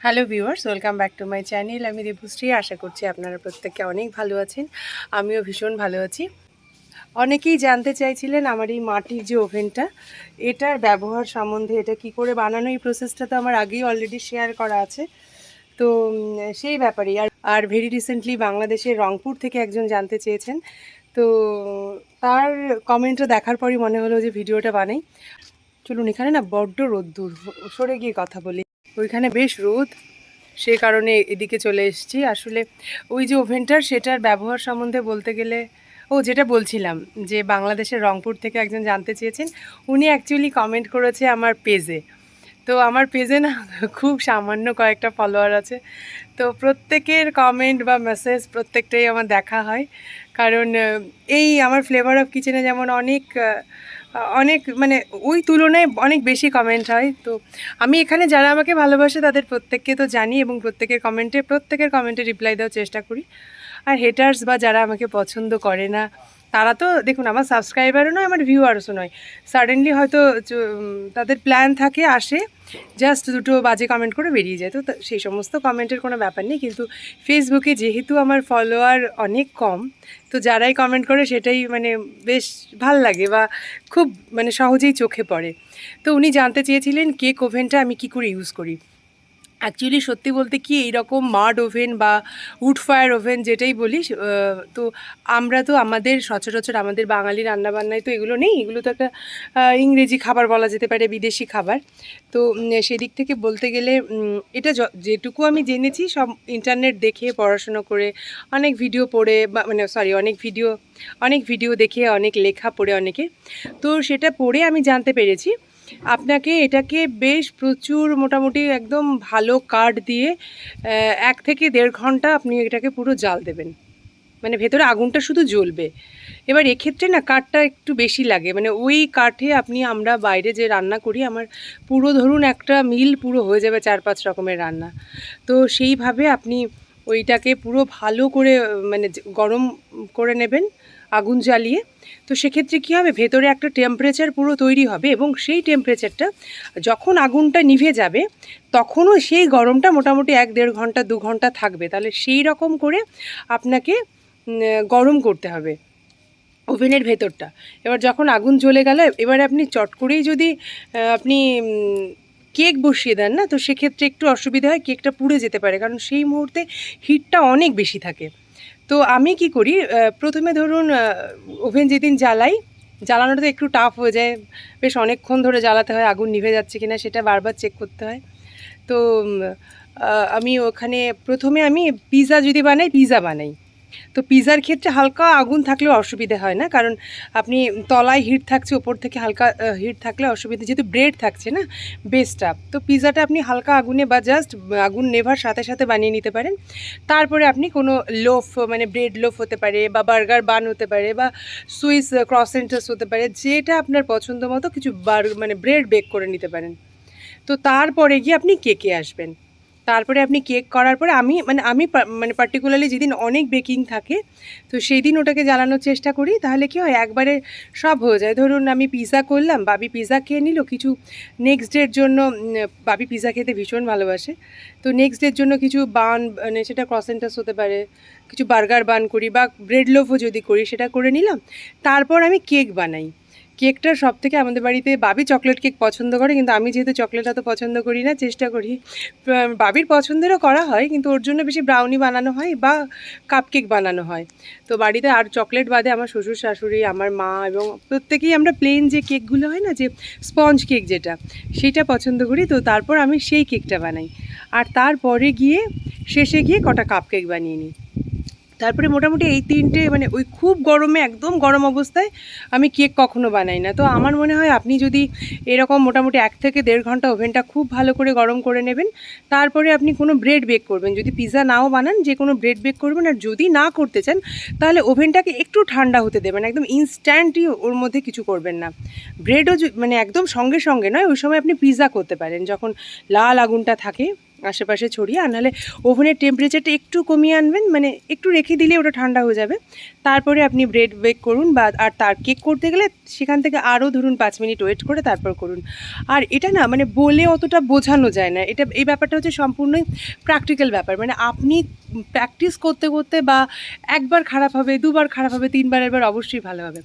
Hello viewers welcome back to my channel আমি দেবশ্রী আশা করছি আপনারা প্রত্যেকে অনেক ভালো আছেন। আমিও ভীষণ ভালো আছি। অনেকেই জানতে চাইছিলেন আমার এই মাটির যে ওভেনটা, এটার ব্যবহার সম্বন্ধে এটা কি করে বানানো, এই প্রসেসটা তো আমার আগেই অলরেডি শেয়ার করা আছে। তো সেই ব্যাপারেই। আর আর ভেরি রিসেন্টলি বাংলাদেশের রংপুর থেকে একজন জানতে চেয়েছেন। তো, তার কমেন্টটা দেখার পরই মনে হলো যে ভিডিওটা বানাই। চলুন, এখানে না বড্ড রোদ্দুর, সরে গিয়ে কথা বলি। ওইখানে বেশ রোদ। সেই কারণে এদিকে চলে এসেছি। আসলে ওই যে ওভেনটার সেটার ব্যবহার সম্বন্ধে বলতে গেলে, ও যেটা বলছিলাম যে বাংলাদেশের রংপুর থেকে একজন জানতে চেয়েছেন, উনি অ্যাকচুয়ালি কমেন্ট করেছে আমার পেজে তো আমার পেজে না খুব সামান্য কয়েকটা ফলোয়ার আছে। তো প্রত্যেকের কমেন্ট বা মেসেজ প্রত্যেকটাই আমার দেখা হয়। কারণ, এই আমার ফ্লেভার অফ কিচেনে যেমন অনেক অনেক মানে ওই তুলনায় অনেক বেশি কমেন্ট হয়। তো আমি এখানে যারা আমাকে ভালোবাসে তাদের প্রত্যেককে তো জানি এবং প্রত্যেকের কমেন্টে প্রত্যেকের কমেন্টে রিপ্লাই দেওয়ার চেষ্টা করি। আর হেটার্স বা যারা আমাকে পছন্দ করে না তারা তো, দেখুন, আমার সাবস্ক্রাইবারও নয়, আমার ভিউয়ার্সও নয়। সাডেনলি হয়তো তাদের প্ল্যান থাকে, আসে জাস্ট দুটো বাজে কমেন্ট করে বেরিয়ে যায়। তো তা- সেই সমস্ত কমেন্টের কোনো ব্যাপার নেই, কিন্তু ফেসবুকে যেহেতু আমার ফলোয়ার অনেক কম, তো যারাই কমেন্ট করে সেটাই মানে বেশ ভালো লাগে বা খুব মানে সহজেই চোখে পড়ে। তো উনি জানতে চেয়েছিলেন কেক ওভেনটা আমি কি করে ইউজ করি। অ্যাকচুয়ালি সত্যি বলতে কি, এইরকম মাড ওভেন বা উড ফায়ার ওভেন যেটাই বলিস তো আমরা তো আমাদের সচরাচর আমাদের বাঙালি রান্নাবান্নায় তো এগুলো নেই। এগুলো তো একটা ইংরেজি খাবার বলা যেতে পারে, বিদেশি খাবার। তো সেদিক থেকে বলতে গেলে এটা যেটুকু আমি জেনেছি, সব ইন্টারনেট দেখে, পড়াশুনো করে, অনেক ভিডিও পড়ে বা মানে সরি অনেক ভিডিও অনেক ভিডিও দেখে, অনেক লেখা পড়ে অনেকে। তো সেটা পড়ে আমি জানতে পেরেছি। আপনাকে এটাকে বেশ প্রচুর মোটামুটি একদম ভালো কাঠ দিয়ে এক থেকে দেড় ঘণ্টা আপনি এটাকে পুরো জাল দেবেন। মানে ভেতরে আগুনটা শুধু জ্বলবে। এবার এক্ষেত্রে না কাঠটা একটু বেশি লাগে। মানে ওই কাঠে আপনি আমরা বাইরে যে রান্না করি, আমার পুরো ধরুন একটা মিল পুরো হয়ে যাবে চার পাঁচ রকমের রান্না। তো সেইভাবে আপনি ওইটাকে পুরো ভালো করে মানে গরম করে নেবেন। আগুন জ্বালিয়ে, তো সেক্ষেত্রে কী হবে? ভেতরে একটা টেম্পারেচার পুরো তৈরি হবে এবং সেই টেম্পারেচারটা যখন আগুনটা নিভে যাবে, তখনও সেই গরমটা মোটামুটি এক দেড় ঘণ্টা, দু ঘণ্টা থাকবে। তাহলে সেই রকম করে আপনাকে গরম করতে হবে ওভেনের ভেতরটা। এবার যখন আগুন জ্বলে গেল, এবার আপনি চট করেই যদি আপনি কেক বসিয়ে দেন না, তো সেক্ষেত্রে একটু অসুবিধা হয়, কেকটা পুড়ে যেতে পারে। কারণ সেই মুহূর্তে হিটটা অনেক বেশি থাকে। তো আমি কি করি প্রথমে ধরুন ওভেন যেদিন জ্বালাই, জ্বালানোটা তো একটু টাফ হয়ে যায়। বেশ অনেকক্ষণ ধরে জ্বালাতে হয়, আগুন নিভে যাচ্ছে কিনা সেটা বারবার চেক করতে হয়। তো আমি ওখানে, প্রথমে আমি পিৎজা যদি বানাই পিৎজা বানাই। তো পিৎজার ক্ষেত্রে হালকা আগুন থাকলেও অসুবিধে হয় না, কারণ আপনি তলায় হিট থাকছে, ওপর থেকে হালকা হিট থাকলে অসুবিধা, যেহেতু ব্রেড থাকছে না বেসটা তো পিৎজাটা আপনি হালকা আগুনে বা জাস্ট আগুন নেভার সাথে সাথে বানিয়ে নিতে পারেন। তারপরে আপনি কোনো লোফ মানে ব্রেড লোফ হতে পারে বা বার্গার বান হতে পারে বা সুইস ক্রসেন্টাস হতে পারে, যেটা আপনার পছন্দ মতো কিছু বার মানে ব্রেড বেক করে নিতে পারেন। তো তারপরে গিয়ে আপনি কেকে আসবেন। তারপরে আপনি কেক করার পরে আমি মানে আমি মানে পার্টিকুলারলি যেদিন অনেক বেকিং থাকে, তো সেই দিন ওটাকে জ্বালানোর চেষ্টা করি, তাহলে কি হয়, একবারে সব হয়ে যায়। ধরুন আমি পিৎজা করলাম, বাবি পিৎজা খেয়ে নিল, কিছু নেক্সট ডের জন্য বাবি পিৎজা খেতে ভীষণ ভালোবাসে। তো নেক্সট ডের জন্য কিছু বান মানে সেটা ক্রসেন্টাস হতে পারে, কিছু বার্গার বান করি, বা ব্রেড লোভও যদি করি, সেটা করে নিলাম। তারপর আমি কেক বানাই। কেকটা সব থেকে আমাদের বাড়িতে বাবি চকলেট কেক পছন্দ করে, কিন্তু আমি যেহেতু চকলেট এত পছন্দ করি না, চেষ্টা করি। বাবির পছন্দেরও করা হয়, কিন্তু ওর জন্য বেশি ব্রাউনি বানানো হয় বা কাপ কেক বানানো হয়। তো বাড়িতে আর চকলেট বাদে আমার শ্বশুর শাশুড়ি, আমার মা এবং প্রত্যেকেই আমরা প্লেন যে কেকগুলো হয় না, যে স্পঞ্জ কেক যেটা, সেটা পছন্দ করি। তো তারপর আমি সেই কেকটা বানাই। আর তারপরে গিয়ে শেষে গিয়ে কটা কাপ কেক বানিয়ে নিই। তারপরে মোটামুটি এই তিনটে মানে ওই খুব গরমে, একদম গরম অবস্থায় আমি কেক কখনো বানাই না। তো আমার মনে হয় আপনি যদি এরকম মোটামুটি এক থেকে দেড় ঘণ্টা ওভেনটা খুব ভালো করে গরম করে নেবেন, তারপরে আপনি কোনো ব্রেড বেক করবেন। যদি পিৎজা নাও বানান, যে কোনো ব্রেড বেক করবেন, আর যদি না করতে চান, তাহলে ওভেনটাকে একটু ঠান্ডা হতে দেবেন, একদম ইনস্ট্যান্টই ওর মধ্যে কিছু করবেন না। ব্রেডও মানে একদম সঙ্গে সঙ্গে নয়, ওই সময় আপনি পিৎজা করতে পারেন, যখন লাল আগুনটা থাকে। আশেপাশে ছড়িয়ে, আর নাহলে ওভেনের টেম্পারেচারটা একটু কমিয়ে আনবেন মানে একটু রেখে দিলে ওটা ঠান্ডা হয়ে যাবে। তারপরে আপনি ব্রেড বেক করুন বা, আর তার কেক করতে গেলে সেখান থেকে আরও ধরুন পাঁচ মিনিট ওয়েট করে তারপর করুন। আর এটা না মানে বলে অতটা বোঝানো যায় না। এটা, এই ব্যাপারটা হচ্ছে সম্পূর্ণই প্র্যাকটিক্যাল ব্যাপার। মানে আপনি প্র্যাকটিস করতে করতে বা একবার খারাপ হবে, দুবার খারাপ হবে, তিনবার এবার অবশ্যই ভালো হবে।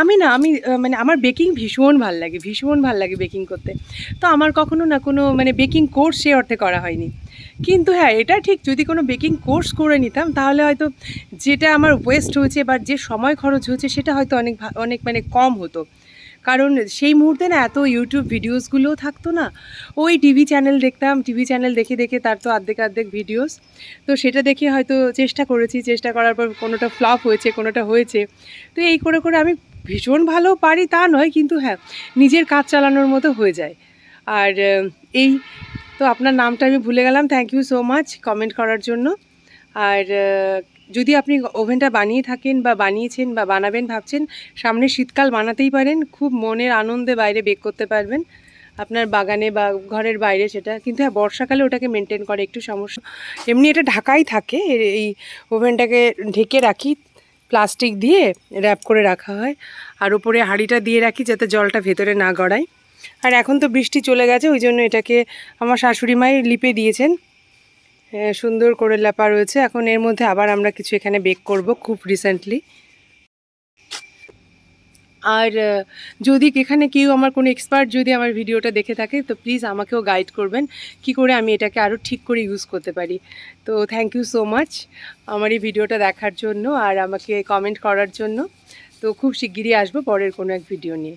আমি না, আমি মানে আমার বেকিং ভীষণ ভালো লাগে, ভীষণ ভালো লাগে বেকিং করতে। তো আমার কখনো না কোনো মানে বেকিং কোর্স সে অর্থে করা হয়নি। কিন্তু হ্যাঁ এটা ঠিক, যদি কোনো বেকিং কোর্স করে নিতাম, তাহলে হয়তো যেটা আমার ওয়েস্ট হয়েছে বা যে সময় খরচ হয়েছে, সেটা হয়তো অনেক অনেক মানে কম হতো। কারণ সেই মুহূর্তে না এত ইউটিউব ভিডিওসগুলোও থাকতো না। ওই টিভি চ্যানেল দেখতাম টিভি চ্যানেল দেখে দেখে তার তো অর্ধেক অর্ধেক ভিডিওস তো সেটা দেখে হয়তো চেষ্টা করেছি, চেষ্টা করার পর কোনোটা ফ্লপ হয়েছে, কোনোটা হয়েছে। তো এই করে করে আমি ভীষণ ভালো পারি তা নয়, কিন্তু হ্যাঁ নিজের কাজ চালানোর মতো হয়ে যায়। আর এই তো আপনার নামটা আমি ভুলে গেলাম। Thank you so much comment করার জন্য। আর যদি আপনি ওভেনটা বানিয়ে থাকেন বা বানিয়েছেন বা বানাবেন ভাবছেন, সামনে শীতকাল বানাতেই পারেন, খুব মনের আনন্দে বাইরে বেক করতে পারবেন। আপনার বাগানে বা ঘরের বাইরে সেটা, কিন্তু হ্যাঁ বর্ষাকালে ওটাকে মেনটেন করে একটু সমস্যা। এমনি এটা ঢাকাই থাকে এই ওভেনটাকে ঢেকে রাখি প্লাস্টিক দিয়ে র্যাপ করে রাখা হয়। আর উপরে হাঁড়িটা দিয়ে রাখি যাতে জলটা ভেতরে না গড়ায়। আর এখন তো বৃষ্টি চলে গেছে, ওই জন্য এটাকে আমার শাশুড়ি মাই লিপে দিয়েছেন। সুন্দর করে লেপা রয়েছে। এখন এর মধ্যে আবার আমরা কিছু এখানে বেক করব খুব রিসেন্টলি আর যদি এখানে কেউ আমার কোনো এক্সপার্ট যদি আমার ভিডিওটা দেখে থাকে, তো প্লিজ আমাকেও গাইড করবেন কি করে আমি এটাকে আরও ঠিক করে ইউজ করতে পারি। তো থ্যাংক ইউ সো মাচ আমার এই ভিডিওটা দেখার জন্য আর আমাকে কমেন্ট করার জন্য। তো খুব শিগগিরই আসব পরের কোনো এক ভিডিও নিয়ে।